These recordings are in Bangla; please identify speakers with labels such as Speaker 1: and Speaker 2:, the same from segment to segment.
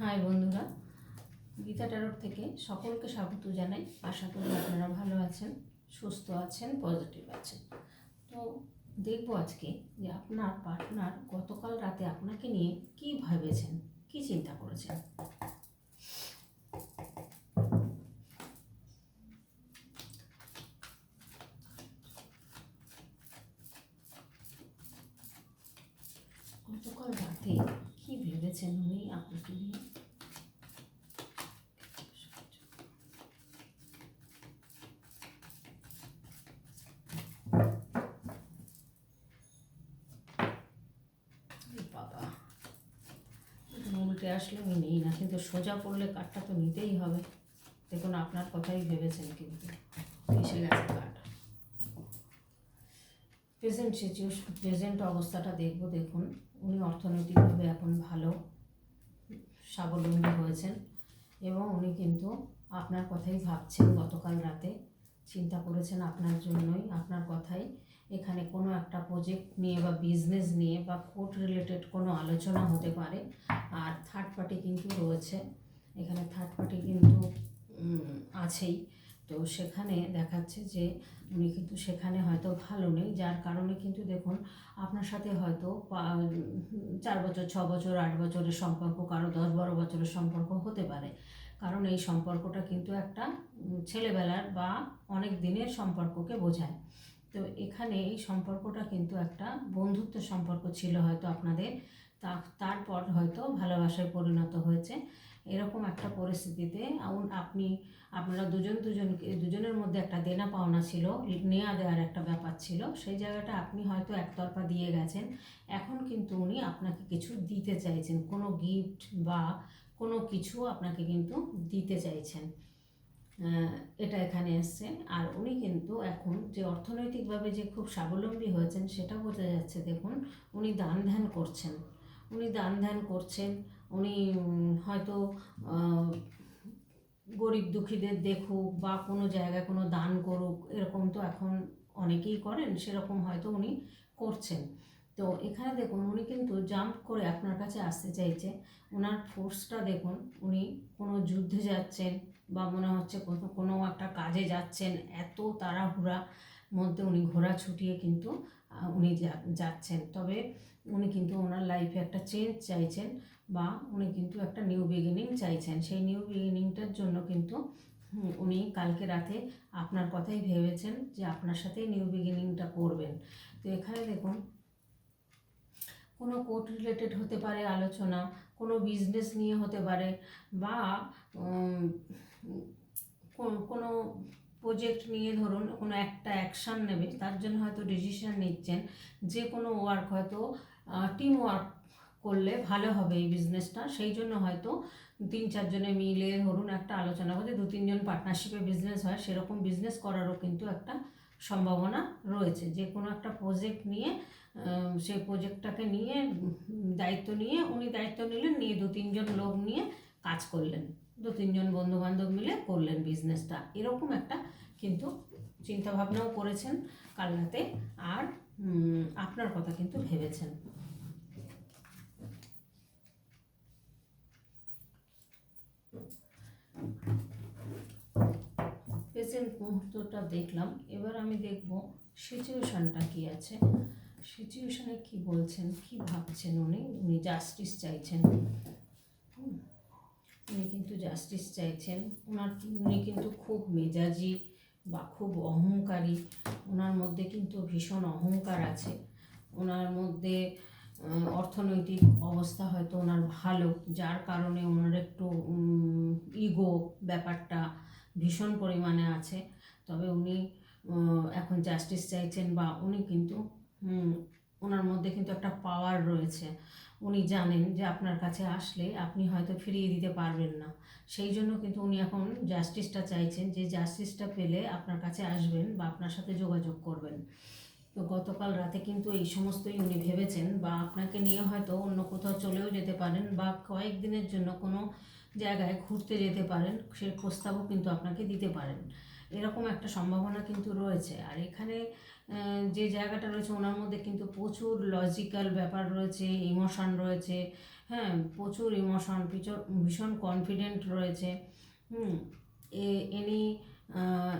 Speaker 1: হাই বন্ধুরা, গীতা টারোর থেকে সকলকে স্বাগত জানাই। আশা করি আপনারা ভালো আছেন, সুস্থ আছেন, পজিটিভ আছেন। তো দেখব আজকে যে আপনার পার্টনার গতকাল রাতে আপনাকে নিয়ে কি ভেবেছেন, কি চিন্তা করেছেন? ভেবেছেন উনি আপনাকে নিয়ে উল্টে আসলে আমি নেই না, কিন্তু সোজা পড়লে কাঠটা তো নিতেই হবে। দেখুন, আপনার কথাই ভেবেছেন কিন্তু। এসে গেছে কাঠ। প্রেজেন্ট সিচুয়েশন প্রেজেন্ট অবস্থাটা দেখব, দেখুন। উনি অর্থনৈতিকভাবে এখন ভালো, স্বাবলম্বী হয়েছেন এবং উনি কিন্তু আপনার কথাই ভাবছেন গতকাল রাতে। চিন্তা করেছেন আপনার জন্যই, আপনার কথাই। এখানে কোনো একটা প্রজেক্ট নিয়ে বা বিজনেস নিয়ে বা কোর্ট রিলেটেড কোনো আলোচনা হতে পারে। আর থার্ড পার্টি কিন্তু রয়েছে। এখানে থার্ড পার্টি কিন্তু আছেই। তো সেখানে দেখাচ্ছে যে উনি কিন্তু সেখানে হয়তো ভালো নেই, যার কারণে কিন্তু দেখুন আপনার সাথে হয়তো চার বছর, ছ বছর, আট বছরের সম্পর্ক, কারও দশ বারো বছরের সম্পর্ক হতে পারে। কারণ এই সম্পর্কটা কিন্তু একটা ছেলেবেলার বা অনেক দিনের সম্পর্ককে বোঝায়। তো এখানে এই সম্পর্কটা কিন্তু একটা বন্ধুত্ব সম্পর্ক ছিল হয়তো আপনাদের তারপর হয়তো ভালোবাসায় পরিণত হয়েছে। এরকম একটা পরিস্থিতিতে আপনি, আপনারা দুজন দুজনকে দুজনের মধ্যে একটা দেনা পাওনা ছিল নেওয়া দেওয়ার একটা ব্যাপার ছিল, সেই জায়গাটা আপনি হয়তো একতরফা দিয়ে গেছেন। এখন কিন্তু উনি আপনাকে কিছু দিতে চাইছেন, কোনো গিফট বা কোনো কিছু আপনাকে কিন্তু দিতে চাইছেন। এটা এখানে এসছে। আর উনি কিন্তু এখন যে অর্থনৈতিকভাবে যে খুব স্বাবলম্বী হয়েছেন, সেটা বোঝা যাচ্ছে, দেখুন, উনি দান ধ্যান করছেন। উনি দান ধ্যান করছেন উনি হয়তো গরিব দুঃখীদের দেখুক বা কোনো জায়গায় কোনো দান করুক, এরকম তো এখন অনেকেই করেন, সেরকম হয়তো উনি করছেন। তো এখানে দেখুন, উনি কিন্তু জাম্প করে আপনার কাছে আসতে চাইছে। ওনার ফোর্সটা দেখুন, উনি কোনো যুদ্ধে যাচ্ছেন বা মনে হচ্ছে কোনো কোনো একটা কাজে যাচ্ছেন, এত তাড়াহুড়া মধ্যে উনি ঘোড়া ছুটিয়ে কিন্তু উনি যাচ্ছেন। তবে উনি কিন্তু ওনার লাইফে একটা চেঞ্জ চাইছেন বা উনি কিন্তু একটা নিউ বিগিনিং চাইছেন। সেই নিউ বিগিনিংটার জন্য কিন্তু উনি কালকে রাতে আপনার কথাই ভেবেছেন যে আপনার সাথেই নিউ বিগিনিংটা করবেন। তো এখানে দেখুন, কোনো কোর্ট রিলেটেড হতে পারে আলোচনা, কোনো বিজনেস নিয়ে হতে পারে বা কোনো প্রজেক্ট নিয়ে ধরুন কোনো একটা অ্যাকশান নেবে, তার জন্য হয়তো ডিসিশন নিচ্ছেন, যে কোনো ওয়ার্ক হয়তো টিম ওয়ার্ক করলে ভালো হবে এই বিজনেসটা সেই জন্য হয়তো তিন চারজনে মিলে ধরুন একটা আলোচনা করে দু তিনজন পার্টনারশিপে বিজনেস হয়, সেরকম বিজনেস করারও কিন্তু একটা সম্ভাবনা রয়েছে। যে কোনো একটা প্রজেক্ট নিয়ে সেই প্রজেক্টটাকে নিয়ে দায়িত্ব নিয়ে, উনি দায়িত্ব নিলেন, নিয়ে দু তিনজন লোক নিয়ে কাজ করলেন। দু তিনজন বন্ধু বান্ধব মিলে করলেন বিজনেসটা এরকম একটা কিন্তু চিন্তা ভাবনাও করেছেন কাল রাতে আর আপনার কথা কিন্তু ভেবেছেন। প্রেজেন্ট মুহূর্তটা দেখলাম। এবার আমি দেখব সিচুয়েশনটা কি আছে। সিচুয়েশনে কি বলছেন, কি ভাবছেন উনি? উনি জাস্টিস চাইছেন। উনি কিন্তু জাস্টিস চাইছেন। ওনার, উনি কিন্তু খুব মেজাজি বা খুব অহংকারী। ওনার মধ্যে কিন্তু ভীষণ অহংকার আছে। ওনার মধ্যে অর্থনৈতিক অবস্থা হয়তো ওনার ভালো, যার কারণে ওনার একটু ইগো ব্যাপারটা ভীষণ পরিমাণে আছে। তবে উনি এখন জাস্টিস চাইছেন বা উনি কিন্তু ওনার মধ্যে কিন্তু একটা পাওয়ার রয়েছে। উনি জানেন যে আপনার কাছে আসলে আপনি হয়তো ফিরিয়ে দিতে পারবেন না। সেই জন্য কিন্তু উনি এখন জাস্টিসটা চাইছেন যে জাস্টিসটা পেলে আপনার কাছে আসবেন বা আপনার সাথে যোগাযোগ করবেন। তো গতকাল রাতে কিন্তু এই সমস্তই উনি ভেবেছেন বা আপনাকে নিয়ে হয়তো অন্য কোথাও চলেও যেতে পারেন বা কয়েকদিনের জন্য কোনো জায়গায় ঘুরতে যেতে পারেন, সে প্রস্তাবও কিন্তু আপনাকে দিতে পারেন। এরকম একটা সম্ভাবনা কিন্তু রয়েছে। আর এখানে যে জায়গাটা রয়েছে ওনার মধ্যে কিন্তু প্রচুর লজিক্যাল ব্যাপার রয়েছে ইমোশন রয়েছে হ্যাঁ প্রচুর ইমোশন ভীষণ কনফিডেন্ট রয়েছে। হুম, এ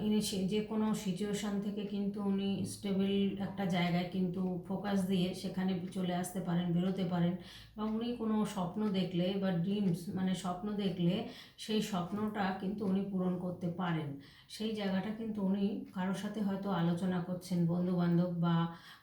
Speaker 1: ইনি যে কোনো সিচুয়েশান থেকে কিন্তু উনি স্টেবল একটা জায়গায় কিন্তু ফোকাস দিয়ে সেখানে চলে আসতে পারেন, বেরোতে পারেন। বা উনি কোনো স্বপ্ন দেখলে বা ড্রিমস মানে স্বপ্ন দেখলে সেই স্বপ্নটা কিন্তু উনি পূরণ করতে পারেন। সেই জায়গাটা কিন্তু উনি কারোর সাথে হয়তো আলোচনা করছেন বন্ধু বান্ধব বা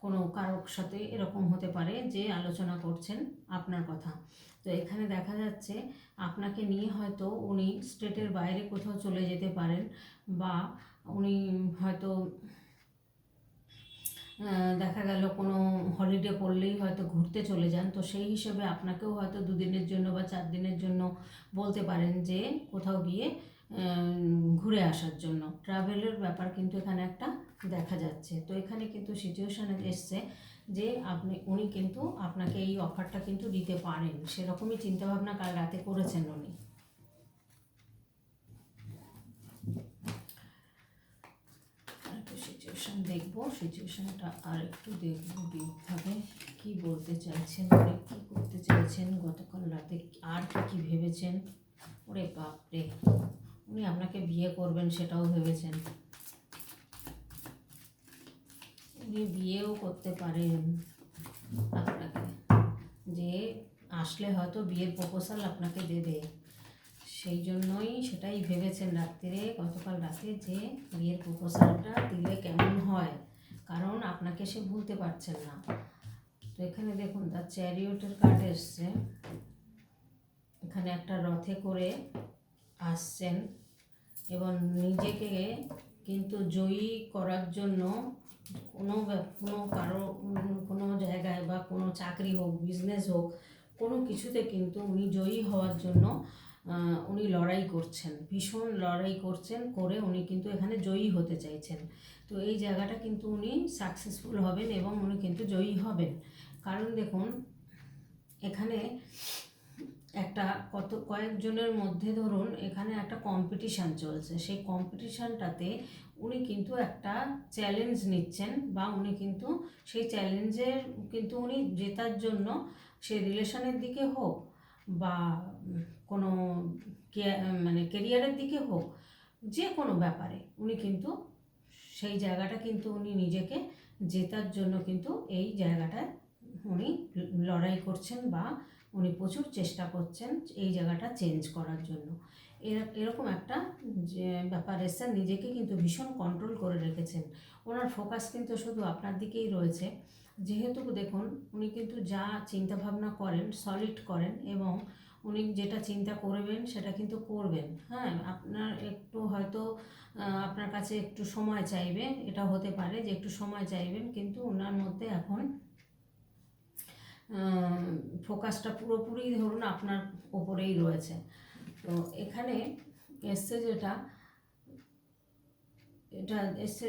Speaker 1: কোনো কারোর সাথে এরকম হতে পারে যে আলোচনা করছেন আপনার কথা। তো এখানে দেখা যাচ্ছে আপনাকে নিয়ে হয়তো উনি স্টেটের বাইরে কোথাও চলে যেতে পারেন বা উনি হয়তো দেখা গেল কোনো হলিডে পড়লেই হয়তো ঘুরতে চলে যান। তো সেই হিসেবে আপনাকেও হয়তো দুদিনের জন্য বা চার দিনের জন্য বলতে পারেন যে কোথাও গিয়ে ঘুরে আসার জন্য। ট্রাভেলের ব্যাপার কিন্তু এখানে একটা দেখা যাচ্ছে। তো এখানে কিন্তু সিচুয়েশানে এসছে যে আপনি, উনি কিন্তু আপনাকে এই অফারটা কিন্তু দিতে পারেন। সেরকমই চিন্তাভাবনা কাল রাতে করেছেন উনি। সিচুয়েশান দেখব। সিচুয়েশানটা আর একটু দেখব ডিপভাবে কি বলতে চাইছেন, উনি কী করতে চাইছেন? গতকাল রাতে আর কি, কী ভেবেছেন? ওরে বাপরে! উনি আপনাকে বিয়ে করবেন সেটাও ভেবেছেন। উনি বিয়েও করতে পারেন আপনাকে। যে আসলে হয়তো বিয়ের প্রপোজাল আপনাকে দেবে। সেই জন্যই সেটাই ভেবেছেন রাত্রিরে গতকাল রাতে যে বিয়ের প্রপোজালটা দিলে কেমন হয়? কারণ আপনাকে সে ভুলতে পারছেন না। তো এখানে দেখুন, তার চ্যারিয়টের কার্ড এসছে। এখানে একটা রথে করে আসছেন এবং নিজেকে কিন্তু জয়ী করার জন্য কোনো কোনো কারও কোনো জায়গায় বা কোনো চাকরি হোক বিজনেস হোক, কোনো কিছুতে কিন্তু উনি জয়ী হওয়ার জন্য উনি লড়াই করছেন। ভীষণ লড়াই করছেন, করে উনি কিন্তু এখানে জয়ী হতে চাইছেন। তো এই জায়গাটা কিন্তু উনি সাকসেসফুল হবেন এবং উনি কিন্তু জয়ী হবেন। কারণ দেখুন, এখানে একটা কত, কয়েকজনের মধ্যে ধরুন, এখানে একটা কম্পিটিশান চলছে। সেই কম্পিটিশানটাতে উনি কিন্তু একটা চ্যালেঞ্জ নিচ্ছেন বা উনি কিন্তু সেই চ্যালেঞ্জের কিন্তু উনি জেতার জন্য সে রিলেশনের দিকে হোক বা কোনো মানে কেরিয়ারের দিকে হোক, যে কোনো ব্যাপারে উনি কিন্তু সেই জায়গাটা কিন্তু উনি নিজেকে জেতার জন্য কিন্তু এই জায়গাটায় উনি লড়াই করছেন বা উনি প্রচুর চেষ্টা করছেন এই জায়গাটা চেঞ্জ করার জন্য। এরকম একটা যে ব্যাপার এসছে নিজেকে কিন্তু ভীষণ কন্ট্রোল করে রেখেছেন। ওনার ফোকাস কিন্তু শুধু আপনার দিকেই রয়েছে। যেহেতু দেখুন, উনি কিন্তু যা চিন্তা ভাবনা করেন সলিড করেন এবং উনি যেটা চিন্তা করবেন, সেটা কিন্তু করবেন। হ্যাঁ আপনার একটু হয়তো আপনার কাছে একটু সময় চাইবে এটা হতে পারে যে একটু সময় চাইবেন, কিন্তু ওনার মধ্যে এখন ফোকাসটা পুরোপুরি ধরুন আপনার ওপরেই রয়েছে। তো এখানে এসছে যেটা, এটা এসছে,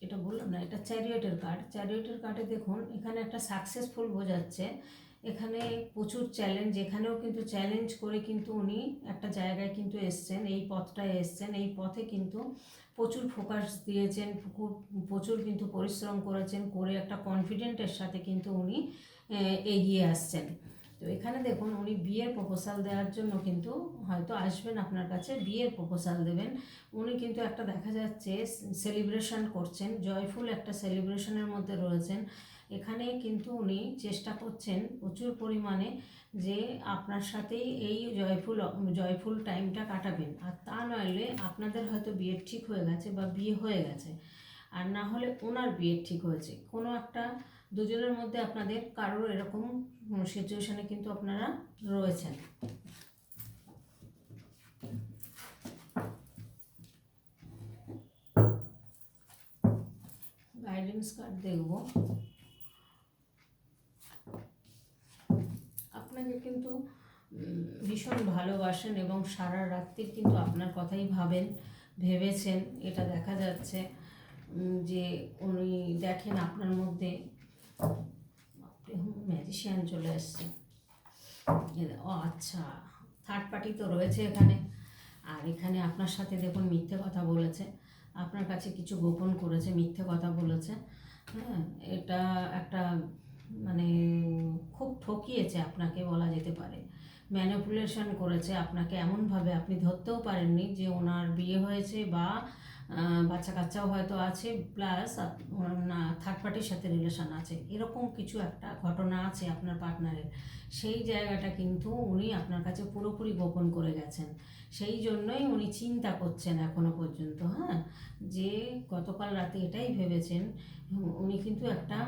Speaker 1: এটা বললাম না, এটা চ্যারিয়টের কার্ড চ্যারিয়টের কার্ডে দেখুন, এখানে একটা সাকসেসফুল বোঝাচ্ছে। এখানে প্রচুর চ্যালেঞ্জ এখানেও কিন্তু চ্যালেঞ্জ করে কিন্তু উনি একটা জায়গায় কিন্তু এসছেন, এই পথটায় এসছেন। এই পথে কিন্তু প্রচুর ফোকাস দিয়েছেন, খুব- প্রচুর কিন্তু পরিশ্রম করেছেন, করে একটা কনফিডেন্টের সাথে কিন্তু উনি এগিয়ে আসছেন। তো এখানে দেখুন, উনি বিয়ের প্রপোজাল দেওয়ার জন্য কিন্তু হয়তো আসবেন আপনার কাছে, বিয়ের প্রপোজাল দেবেন। উনি কিন্তু একটা দেখা যাচ্ছে সেলিব্রেশন করছেন জয়ফুল একটা সেলিব্রেশনের মধ্যে রয়েছেন। এখানে কিন্তু উনি চেষ্টা করছেন প্রচুর পরিমাণে যে আপনার সাথেই এই জয়ফুল জয়ফুল টাইমটা কাটাবেন। আর তা নইলে আপনাদের হয়তো বিয়ে ঠিক হয়ে গেছে বা বিয়ে হয়ে গেছে। আর না হলে ওনার বিয়ে ঠিক হয়েছে। কোনো একটা দুজনের মধ্যে আপনাদের কারোর এরকম সিচুয়েশনে কিন্তু আপনারা রয়েছেন। গাইডেন্স কার্ড দেখব। আপনাকে কিন্তু ভীষণ ভালোবাসেন এবং সারা রাত্রি কিন্তু আপনার কথাই ভাবেন, ভেবেছেন। এটা দেখা যাচ্ছে যে উনি দেখেন আপনার মধ্যে ম্যাজিশিয়ান চলে এসছে। ও আচ্ছা থার্ড পার্টি তো রয়েছে এখানে। আর এখানে আপনার সাথে দেখুন মিথ্যে কথা বলেছে। আপনার কাছে কিছু গোপন করেছে, মিথ্যে কথা বলেছে। হ্যাঁ এটা একটা মানে খুব ঠকিয়েছে আপনাকে বলা যেতে পারে। ম্যানিপুলেশন করেছে আপনাকে। এমনভাবে আপনি ধরতেও পারেননি যে ওনার বিয়ে হয়েছে বা বাচ্চা কাচ্চাও হয়তো আছে প্লাস না থার্ড পার্টির সাথে রিলেশন আছে। এরকম কিছু একটা ঘটনা আছে আপনার পার্টনারের সেই জায়গাটা কিন্তু উনি আপনার কাছে পুরোপুরি গোপন করে গেছেন। সেই জন্যই উনি চিন্তা করছেন এখনও পর্যন্ত হ্যাঁ? যে গতকাল রাতে এটাই ভেবেছেন। উনি কিন্তু একটা,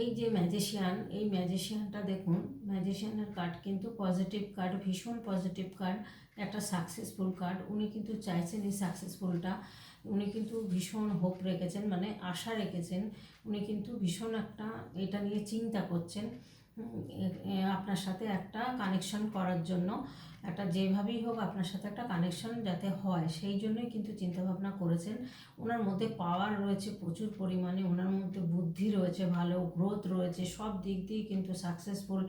Speaker 1: এই যে ম্যাজিশিয়ান এই ম্যাজিশিয়ানটা দেখুন ম্যাজিশিয়ানের কার্ড কিন্তু পজিটিভ কার্ড ভীষণ পজিটিভ কার্ড একটা সাকসেসফুল কার্ড উনি কিন্তু চাইছেন এই সাকসেসফুলটা উনি কিন্তু ভীষণ হোপ রেখেছেন মানে আশা রেখেছেন। উনি কিন্তু ভীষণ একটা এটা নিয়ে চিন্তা করছেন আপনার সাথে একটা কানেকশন করার জন্য। একটা যেভাবেই হোক আপনার সাথে একটা কানেকশন যাতে হয়, সেই জন্যই কিন্তু চিন্তাভাবনা করেছেন। ওনার মধ্যে পাওয়ার রয়েছে প্রচুর পরিমাণে, ওনার মধ্যে বুদ্ধি রয়েছে ভালো গ্রোথ রয়েছে, সব দিক দিয়ে কিন্তু সাকসেসফুল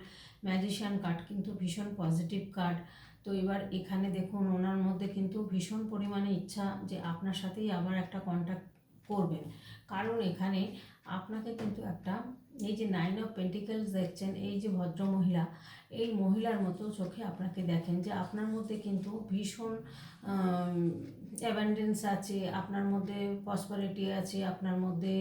Speaker 1: ম্যাজিশিয়ান কার্ড কিন্তু ভীষণ পজিটিভ কার্ড তো এবার এখানে দেখুন ওনার মধ্যে কিন্তু ভীষণ পরিমাণে ইচ্ছা যে আপনার সাথেই আবার একটা কন্ট্যাক্ট করবেন। কারণ এখানে আপনাকে কিন্তু একটা এই যে নাইন অফ পেন্টিকেলস দেখছেন, এই যে ভদ্র মহিলা, এই মহিলার মতো চোখে আপনাকে দেখেন যে আপনার মধ্যে কিন্তু ভীষণ অ্যাবান্ডেন্স আছে, আপনার মধ্যে পসপারিটি আছে, আপনার মধ্যে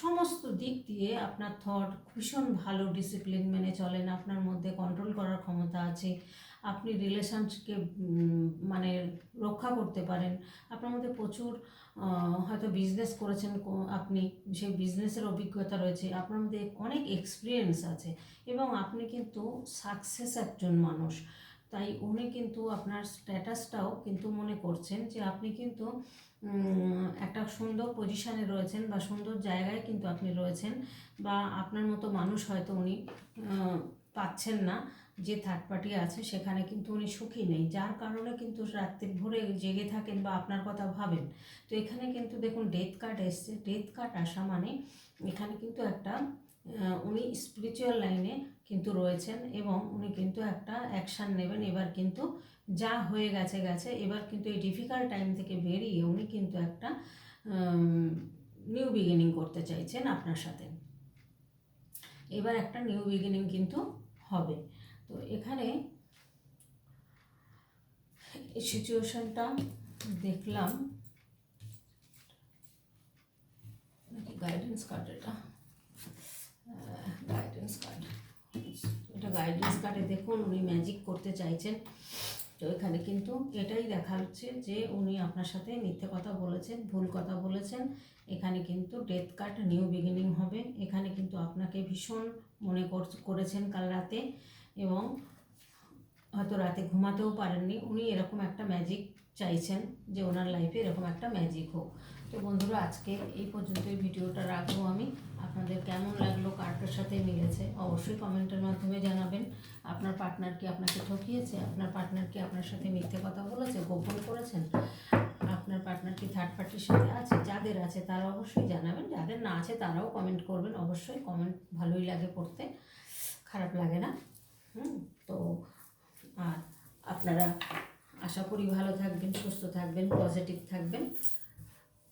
Speaker 1: সমস্ত দিক দিয়ে আপনার থট ভীষণ ভালো ডিসিপ্লিন মেনে চলেন, আপনার মধ্যে কন্ট্রোল করার ক্ষমতা আছে, আপনি রিলেশনকে মানে রক্ষা করতে পারেন। আপনার মধ্যে প্রচুর হয়তো বিজনেস করেছেন আপনি সেই বিজনেসের অভিজ্ঞতা রয়েছে, আপনার মধ্যে অনেক এক্সপিরিয়েন্স আছে এবং আপনি কিন্তু সাকসেস একজন মানুষ। তাই উনি কিন্তু আপনার স্ট্যাটাসটাও কিন্তু মনে করছেন যে আপনি কিন্তু একটা সুন্দর পজিশানে রয়েছেন বা সুন্দর জায়গায় কিন্তু আপনি রয়েছেন বা আপনার মতো মানুষ হয়তো উনি পাচ্ছেন না যে থার্ড পার্টি আছে সেখানে কিন্তু উনি সুখী নেই। যার কারণে কিন্তু রাত্রে ভোরে জেগে থাকেন বা আপনার কথা ভাবেন। তো এখানে কিন্তু দেখুন ডেথ কার্ড এসছে। ডেথ কার্ড আসা মানে এখানে কিন্তু একটা উনি স্পিরিচুয়াল লাইনে কিন্তু রয়েছেন এবং উনি কিন্তু একটা অ্যাকশান নেবেন। এবার কিন্তু যা হয়ে গেছে গেছে। এবার কিন্তু এই ডিফিকাল্ট টাইম থেকে বেরিয়ে উনি কিন্তু একটা নিউ বিগিনিং করতে চাইছেন আপনার সাথে। এবার একটা নিউ বিগিনিং কিন্তু হবে। তো এখানে এই সিচুয়েশনটা দেখলাম। গাইডেন্স কার্ড এটা? গাইডেন্স কার্ড এটা গাইডেন্স কার্ডে দেখুন উনি ম্যাজিক করতে চাইছেন। তো এখানে কিন্তু এটাই দেখাচ্ছে যে উনি আপনার সাথে মিথ্যে কথা বলেছেন, ভুল কথা বলেছেন। এখানে কিন্তু ডেথ কার্ড নিউ বিগিনিং হবে। এখানে কিন্তু আপনাকে ভীষণ মনে কর- করেছেন কাল রাতে এবং হয়তো রাতে ঘুমাতেও পারেননি। উনি এরকম একটা ম্যাজিক চাইছেন যে ওনার লাইফে এরকম একটা ম্যাজিক হোক। তো বন্ধুরা, আজকে এই পর্যন্তই ভিডিওটা রাখব আমি। আপনাদের কেমন লাগল কার্ডটার সাথে মিলেছে, অবশ্যই কমেন্টের মাধ্যমে জানাবেন। আপনার পার্টনার কি আপনাকে ঠকিয়েছে? আপনার পার্টনার কি আপনার সাথে মিথ্যে কথা বলেছে, গোপন করেছেন? আপনার পার্টনার কি থার্ড পার্টির সাথে আছে? যাদের আছে, তারা অবশ্যই জানাবেন। যাদের না আছে, তারাও কমেন্ট করবেন। অবশ্যই কমেন্ট ভালোই লাগে পড়তে, খারাপ লাগে না। হুম, তো আর আপনারা আশা করি ভালো থাকবেন, সুস্থ থাকবেন পজিটিভ থাকবেন।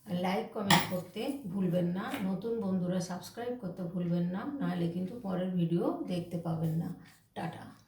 Speaker 1: লাইক কমেন্ট করতে ভুলবেন না। নতুন বন্ধুরা সাবস্ক্রাইব করতে ভুলবেন না। নাহলে কিন্তু পরের ভিডিও দেখতে পাবেন না। টাটা।